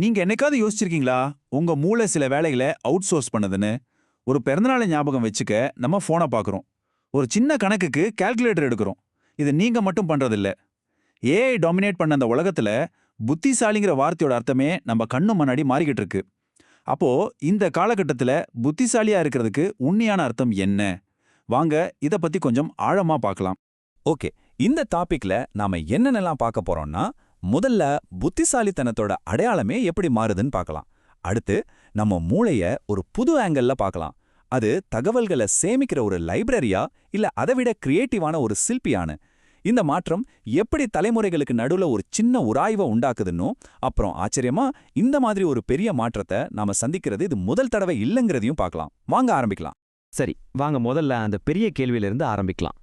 நீங்க என்னைக்காவது யோசிச்சிருக்கீங்களா? உங்க மூளை சில வேலைகளை அவுட் சோர்ஸ் பண்ணுதுன்னு? ஒரு பிறந்தநாளை ஞாபகம் வச்சுக்க நம்ம போனை பார்க்குறோம் ஒரு சின்ன கணக்குக்கு கால்குலேட்டர் எடுக்கிறோம். இது நீங்க மட்டும் பண்றதில்ல. ஏஐ டாமினேட் பண்ண அந்த உலகத்துல புத்திசாலிங்கிற வார்த்தையோட அர்த்தமே நம்ம கண்ணு முன்னாடி மாறிக்கிட்டு இருக்கு. அப்போ இந்த காலகட்டத்துல புத்திசாலியா இருக்கிறதுக்கு உண்மையான அர்த்தம் என்ன? வாங்க இத பத்தி கொஞ்சம் ஆழமா பார்க்கலாம். ஓகே இந்த டாபிக்ல நாம என்னென்னலாம் பார்க்க போறோம்னா முதல்ல புத்திசாலித்தனத்தோட அடையாளமே எப்படி மாறுதுன்னு பார்க்கலாம். அடுத்து நம்ம மூளைய ஒரு புது ஆங்கிள்ல பார்க்கலாம். அது தகவல்களை சேமிக்கிற ஒரு லைப்ரரியா இல்ல அதை விட கிரியேட்டிவான ஒரு சில்பியானு. இந்த மாற்றம் எப்படி தலைமுறைகளுக்கு நடுவுல ஒரு சின்ன உராய்வை உண்டாக்குதுன்னும் அப்புறம் ஆச்சரியமா இந்த மாதிரி ஒரு பெரிய மாற்றத்தை நாம சந்திக்கிறது இது முதல் தடவை இல்லைங்கிறதையும் பார்க்கலாம். வாங்க ஆரம்பிக்கலாம். சரி வாங்க முதல்ல அந்த பெரிய கேள்வியிலிருந்து ஆரம்பிக்கலாம்.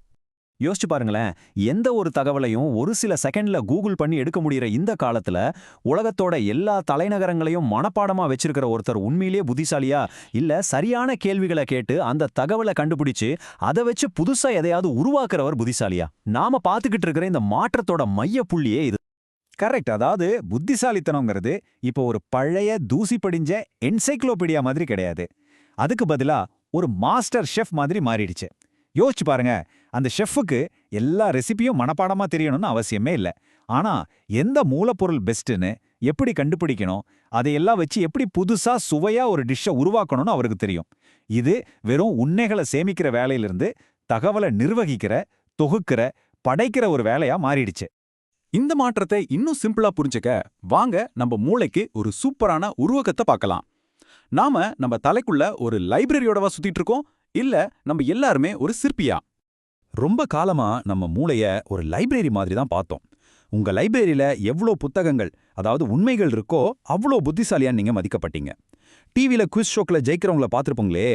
யோசிச்சு பாருங்களேன் எந்த ஒரு தகவலையும் ஒரு சில செகண்ட்ல கூகுள் பண்ணி எடுக்க முடியற இந்த காலத்துல உலகத்தோட எல்லா தலைநகரங்களையும் மனப்பாடமா வச்சிருக்கிற ஒருத்தர் உண்மையிலேயே புத்திசாலியா இல்ல சரியான கேள்விகளை கேட்டு அந்த தகவலை கண்டுபிடிச்சு அதை வச்சு புதுசா எதையாவது உருவாக்குறவர் புத்திசாலியா? நாம பாத்துக்கிட்டு இருக்கிற இந்த மாற்றத்தோட மைய புள்ளியே இது. கரெக்ட் அதாவது புத்திசாலித்தனங்கிறது இப்போ ஒரு பழைய தூசி படிஞ்ச என்சைக்ளோபீடியா மாதிரி கிடையாது. அதுக்கு பதிலா ஒரு மாஸ்டர் ஷெஃப் மாதிரி மாறிடுச்சு. யோசிச்சு பாருங்க அந்த ஷெஃபுக்கு எல்லா ரெசிபியும் மனப்பாடமா தெரியணும்னு அவசியமே இல்ல. ஆனா எந்த மூலப்பொருள் பெஸ்ட்டுன்னு எப்படி கண்டுபிடிக்கணும் அதையெல்லாம் வச்சு எப்படி புதுசா சுவையா ஒரு டிஷ்ஷை உருவாக்கணும்னு அவருக்கு தெரியும். இது வெறும் உண்மைகளை சேமிக்கிற வேலையிலிருந்து தகவலை நிர்வகிக்கிற தொகுக்கிற படைக்கிற ஒரு வேலையா மாறிடுச்சு. இந்த மாற்றத்தை இன்னும் சிம்பிளா புரிஞ்சுக்க வாங்க நம்ம மூளைக்கு ஒரு சூப்பரான உருவகத்தை பார்க்கலாம். நாம நம்ம தலைக்குள்ள ஒரு லைப்ரரியோடவா சுத்திட்டு இருக்கோம் இல்ல நம்ம எல்லாருமே ஒரு சிற்பியா? ரொம்ப காலமா நம்ம மூளைய ஒரு லைப்ரரி மாதிரி தான் பார்த்தோம். உங்க லைப்ரரியில எவ்வளோ புத்தகங்கள் அதாவது உண்மைகள் இருக்கோ அவ்வளோ புத்திசாலியா நீங்க மதிக்கப்பட்டீங்க. டிவில குவிஸ் ஷோக்ல ஜெயிக்கிறவங்கள பார்த்துருப்போங்களே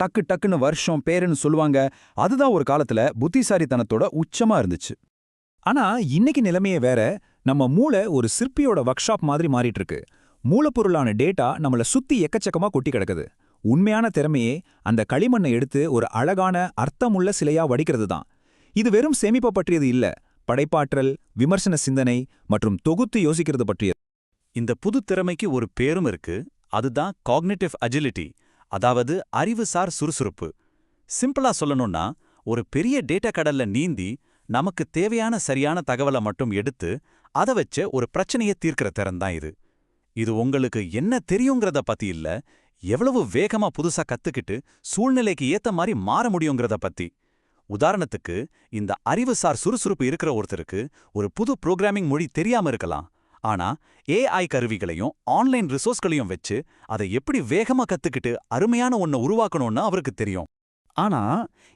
டக்கு டக்குன்னு வருஷம் பேருன்னு சொல்லுவாங்க. அதுதான் ஒரு காலத்துல புத்திசாலித்தனத்தோட உச்சமா இருந்துச்சு. ஆனா இன்னைக்கு நிலைமையே வேற. நம்ம மூளை ஒரு சிற்பியோட ஒர்க் ஷாப் மாதிரி மாறிட்டு இருக்கு. மூலப்பொருளான டேட்டா நம்மள சுத்தி எக்கச்சக்கமா கொட்டி கிடக்குது. உண்மையான திறமையே அந்த களிமண்ணை எடுத்து ஒரு அழகான அர்த்தமுள்ள சிலையா வடிக்கிறது தான் இது வெறும் சேமிப்பை பற்றியது இல்ல படைப்பாற்றல் விமர்சன சிந்தனை மற்றும் தொகுத்து யோசிக்கிறது பற்றியது. இந்த புது திறமைக்கு ஒரு பேரும் இருக்கு அதுதான் காக்னிட்டிவ் அஜிலிட்டி அதாவது அறிவுசார் சுறுசுறுப்பு. சிம்பிளா சொல்லணும்னா ஒரு பெரிய டேட்டா கடல்ல நீந்தி நமக்கு தேவையான சரியான தகவலை மட்டும் எடுத்து அதை வச்ச ஒரு பிரச்சனையை தீர்க்கிற திறன் தான் இது. இது உங்களுக்கு என்ன தெரியுங்கிறத பத்தி இல்ல எவ்வளவு வேகமா புதுசா கத்துக்கிட்டு சூழ்நிலைக்கு ஏத்த மாதிரி மாற முடியுங்கிறத பத்தி. உதாரணத்துக்கு இந்த அறிவுசார் சுறுசுறுப்பு இருக்கிற ஒருத்தருக்கு ஒரு புது புரோகிராமிங் மொழி தெரியாம இருக்கலாம். ஆனா ஏஐ கருவிகளையும் ஆன்லைன் ரிசோர்ஸ்களையும் வச்சு அதை எப்படி வேகமா கத்துக்கிட்டு அருமையான ஒன்ன உருவாக்கணும்னு அவருக்கு தெரியும். ஆனா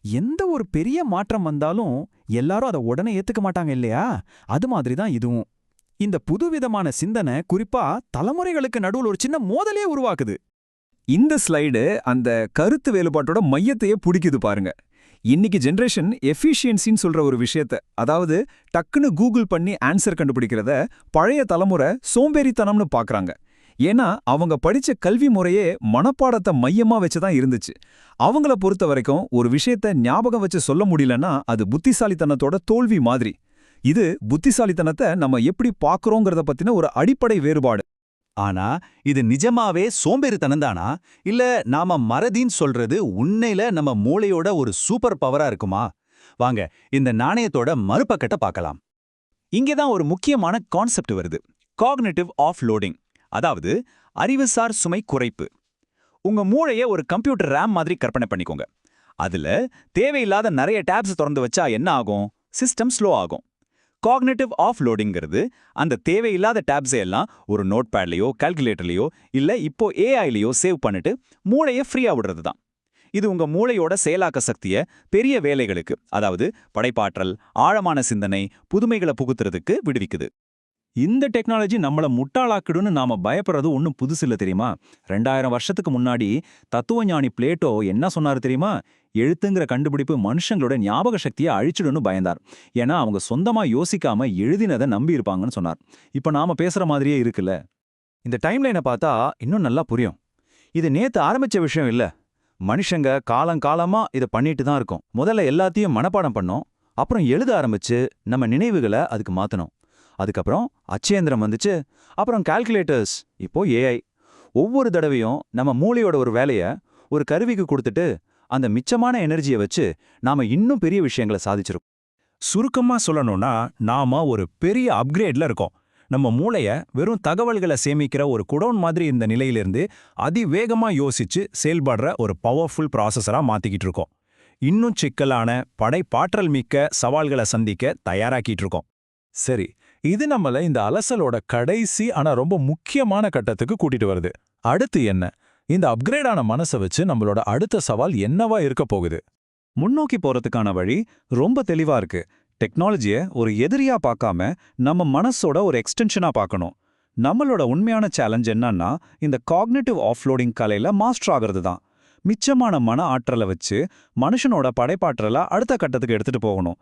எந்த ஒரு பெரிய மாற்றம் வந்தாலும் எல்லாரும் அதை உடனே ஏத்துக்க மாட்டாங்க இல்லையா? அது மாதிரி தான் இதுவும். இந்த புதுவிதமான சிந்தனை குறிப்பா தலைமுறைகளுக்கு நடுவில் ஒரு சின்ன மோதலே உருவாக்குது. இந்த ஸ்லைடு அந்த கருத்து வேறுபாட்டோட மையத்தையே பிடிக்குது பாருங்க. இன்னைக்கு ஜெனரேஷன் எஃபிஷியன்சின்னு சொல்ற ஒரு விஷயத்த அதாவது டக்குன்னு கூகுள் பண்ணி ஆன்சர் கண்டுபிடிக்கிறத பழைய தலைமுறை சோம்பேறித்தனம்னு பார்க்குறாங்க ஏன்னா அவங்க படிச்ச கல்வி முறையே மனப்பாடத்தை மையமா வச்சு தான் இருந்துச்சு. அவங்கள பொறுத்த வரைக்கும் ஒரு விஷயத்த ஞாபகம் வச்சு சொல்ல முடியலன்னா அது புத்திசாலித்தனத்தோட தோல்வி மாதிரி. இது புத்திசாலித்தனத்தை நம்ம எப்படி பார்க்குறோங்கிறத பத்தின ஒரு அடிப்படை வேறுபாடு. ஆனா இது நிஜமாவே சோம்பேறித்தனம்தானா இல்ல நாம மறதின்னு சொல்றது உண்மையில நம்ம மூளையோட ஒரு சூப்பர் பவரா இருக்குமா? வாங்க இந்த நாணயத்தோட மறுபக்கத்தை பார்க்கலாம். இங்கேதான் ஒரு முக்கியமான கான்செப்ட் வருது. காக்னேட்டிவ் ஆஃப் லோடிங் அதாவது அறிவுசார் சுமை குறைப்பு. உங்க மூளைய ஒரு கம்ப்யூட்டர் ரேம் மாதிரி கற்பனை பண்ணிக்கோங்க. அதுல தேவையில்லாத நிறைய டேப்ஸ் திறந்து வச்சா என்ன ஆகும்? சிஸ்டம் ஸ்லோ ஆகும். காக்னேட்டிவ் ஆஃப்லோடிங்கிறது அந்த தேவையில்லாத டேப்ஸை எல்லாம் ஒரு நோட் பேட்லேயோ கால்குலேட்டர்லையோ இல்ல இப்போ ஏஐலையோ சேவ் பண்ணிட்டு மூளையை ஃப்ரீயா விடுறது தான் இது உங்க மூளையோட செயலாக்க சக்தியை பெரிய வேலைகளுக்கு அதாவது படைப்பாற்றல் ஆழமான சிந்தனை புதுமைகளை புகுத்துறதுக்கு விடுவிக்குது. இந்த டெக்னாலஜி நம்மள முட்டாளாக்கிடுன்னு நாம பயப்படுறது ஒன்றும் புதுசு தெரியுமா? ரெண்டாயிரம் வருஷத்துக்கு முன்னாடி தத்துவஞானி பிளேட்டோ என்ன சொன்னார் தெரியுமா? எழுத்துங்கிற கண்டுபிடிப்பு மனுஷங்களோட ஞாபக சக்தியை அழிச்சிடுன்னு பயந்தார். ஏன்னா அவங்க சொந்தமா யோசிக்காம எழுதினதை நம்பி இருப்பாங்கன்னு சொன்னார். இப்ப நாம பேசுற மாதிரியே இருக்குல்ல? இந்த டைம்லைனை பார்த்தா இன்னும் நல்லா புரியும். இது நேத்து ஆரம்பிச்ச விஷயம் இல்ல. மனுஷங்க காலங்காலமா இதை பண்ணிட்டு தான் இருக்கோம். முதல்ல எல்லாத்தையும் மனப்பாடம் பண்ணோம். அப்புறம் எழுத ஆரம்பிச்சு நம்ம நினைவுகளை அதுக்கு மாத்தணும். அதுக்கப்புறம் அச்சேந்திரம் வந்துச்சு அப்புறம் கால்குலேட்டர்ஸ் இப்போ ஏஐ ஒவ்வொரு தடவையும் நம்ம மூளையோட ஒரு வேலையை ஒரு கருவிக்கு கொடுத்துட்டு அந்த மிச்சமான எனர்ஜியை வச்சு நாம இன்னும் பெரிய விஷயங்களை சாதிச்சிருக்கோம். சுருக்கமா சொல்லணும்னா நாம ஒரு பெரிய அப்கிரேட்ல இருக்கோம். நம்ம மூளைய வெறும் தகவல்களை சேமிக்கிற ஒரு குடோன் மாதிரி இந்த நிலையிலிருந்து அதிவேகமா யோசிச்சு செயல்படுற ஒரு பவர்ஃபுல் ப்ராசஸரா மாத்திக்கிட்டு இருக்கோம். இன்னும் சிக்கலான படைப்பாற்றல் மிக்க சவால்களை சந்திக்க தயாராக்கிட்டு இருக்கோம். சரி இது நம்மள இந்த அலசலோட கடைசி ஆனா ரொம்ப முக்கியமான கட்டத்துக்கு கூட்டிட்டு வருது. அடுத்து என்ன? இந்த அப்கிரேடான மனசை வச்சு நம்மளோட அடுத்த சவால் என்னவா இருக்க போகுது? முன்னோக்கி போறதுக்கான வழி ரொம்ப தெளிவா இருக்கு. டெக்னாலஜியை ஒரு எதிரியா பார்க்காம நம்ம மனசோட ஒரு எக்ஸ்டென்ஷனா பார்க்கணும். நம்மளோட உண்மையான சேலஞ்ச் என்னன்னா இந்த காக்னேட்டிவ் ஆஃப்லோடிங் கலையில மாஸ்டர் ஆகிறது தான். மிச்சமான மன ஆற்றலை வச்சு மனுஷனோட படைப்பாற்றலை அடுத்த கட்டத்துக்கு எடுத்துட்டு போகணும்.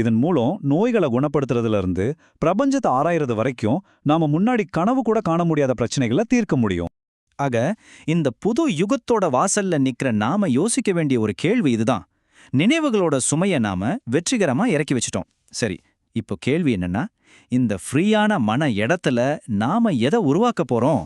இதன் மூலம் நோய்களை குணப்படுத்துறதுல இருந்து பிரபஞ்சத்தை ஆராயறது வரைக்கும் நாம முன்னாடி கனவு கூட காண முடியாத பிரச்சனைகளை தீர்க்க முடியும். ஆக இந்த புது யுகத்தோட வாசல்ல நிக்கிற நாம யோசிக்க வேண்டிய ஒரு கேள்வி இதுதான். நினைவுகளோட சுமைய நாம வெற்றிகரமா இறக்கி வச்சிட்டோம். சரி இப்போ கேள்வி என்னன்னா இந்த ஃப்ரீயான மன இடத்துல நாம எதை உருவாக்க போறோம்?